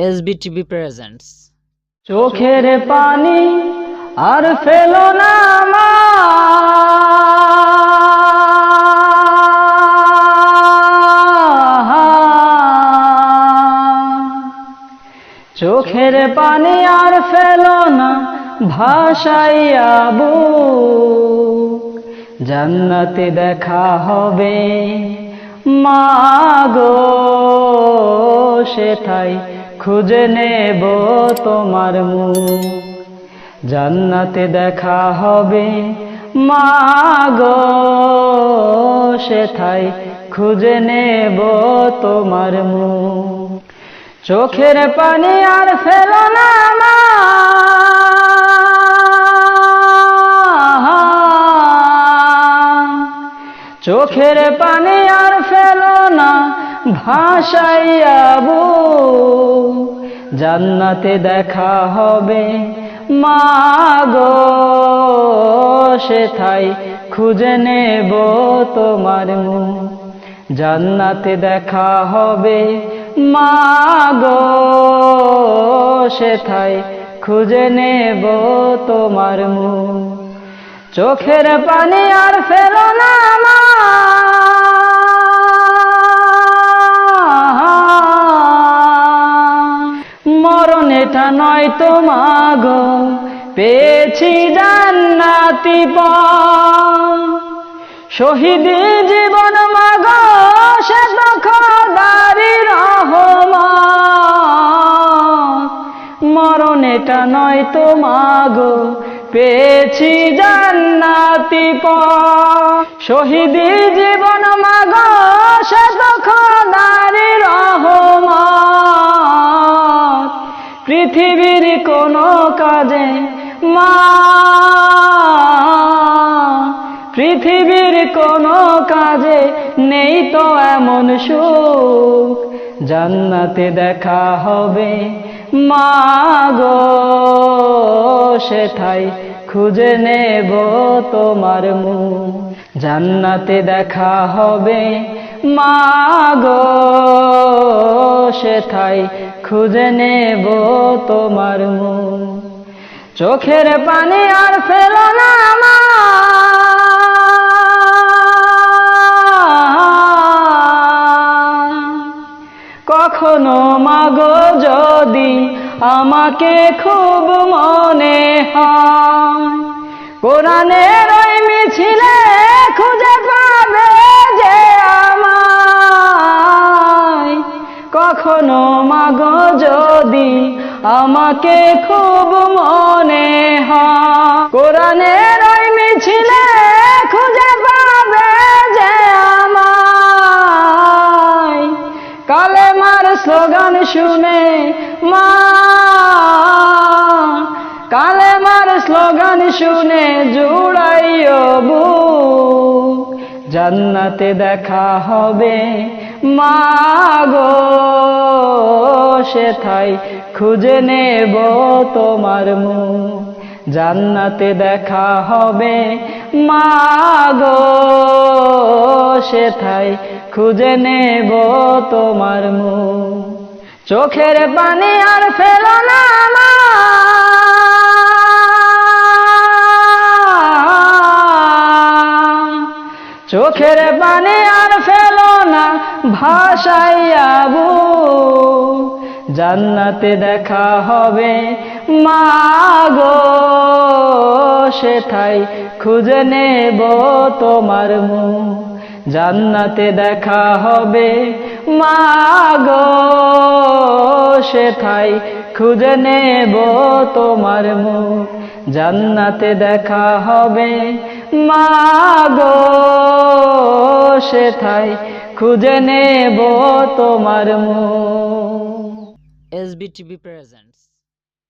SBTV presents চোখের পানি আর ফেলো না। চোখের পানি আর ফেলো না ভাসাইয়া বুক জান্নাতে দেখা হবে মাগো সেথাই খুঁজে নেব তোমার মুখ। জান্নাতে দেখা হবে মাগো সেথাই খুঁজে নেব তোমার মুখ। চোখের পানি আর ফেলো না চোখের পানি আর ফেলো না ভাসাইয়া বুক জান্নাতে দেখা হবে। মাগো সেথাই খুঁজে নেব তোমার মুখ জান্নাতে দেখা হবে। মাগো সেথাই খুঁজে নেব তোমার মুখ চোখের পানি আর ফেলো না এটা নয় তো মাগো পেয়েছি জান্নাতি শহীদি জীবন মাগ সে এটা নয় তো মাগো পেয়েছি জান্নাতি শহীদি জীবন মাগ সে দখদারি রহমান পৃথিবীর কোনো কাজে মা, পৃথিবীর কোনো কাজে নেই তো এমন সুখ। জান্নাতে দেখা হবে মাগো সেথাই খুঁজে নেব তোমার মুখ। জান্নাতে দেখা হবে মাগো সেথাই খুঁজে নেব তোমার মুখ চোখের পানি আর ফেলো না কখনো মাগো যদি আমাকে খুব মনে হয়। কোরআনের ওই মিছিলে খুঁজে কখনো মাগো যদি আমাকে খুব মনে হয়। কোরআনের ওই মিছিলে খুঁজে পাবে যে আমায়। কালেমার স্লোগান শুনে মা। কালেমার স্লোগান শুনে জুড়াইও বুক। জান্নাতে দেখা হবে মাগো সেথাই খুঁজে নেব তোমার মুখ। জান্নাতে দেখা হবে মাগো সেথাই খুঁজে নেব তোমার মুখ। চোখের পানি আর ফেলো না চোখের পানি আর না ভাসাইয়া বুক জান্নাতে দেখা হবে মাগো সেথাই খুঁজে নেব তোমার মুখ। জান্নাতে দেখা হবে মাগো সেথাই খুঁজে নেব তোমার মুখ। জান্নাতে দেখা হবে মাগো সেথাই খুঁজে নেব তোমার মুখ SBTV presents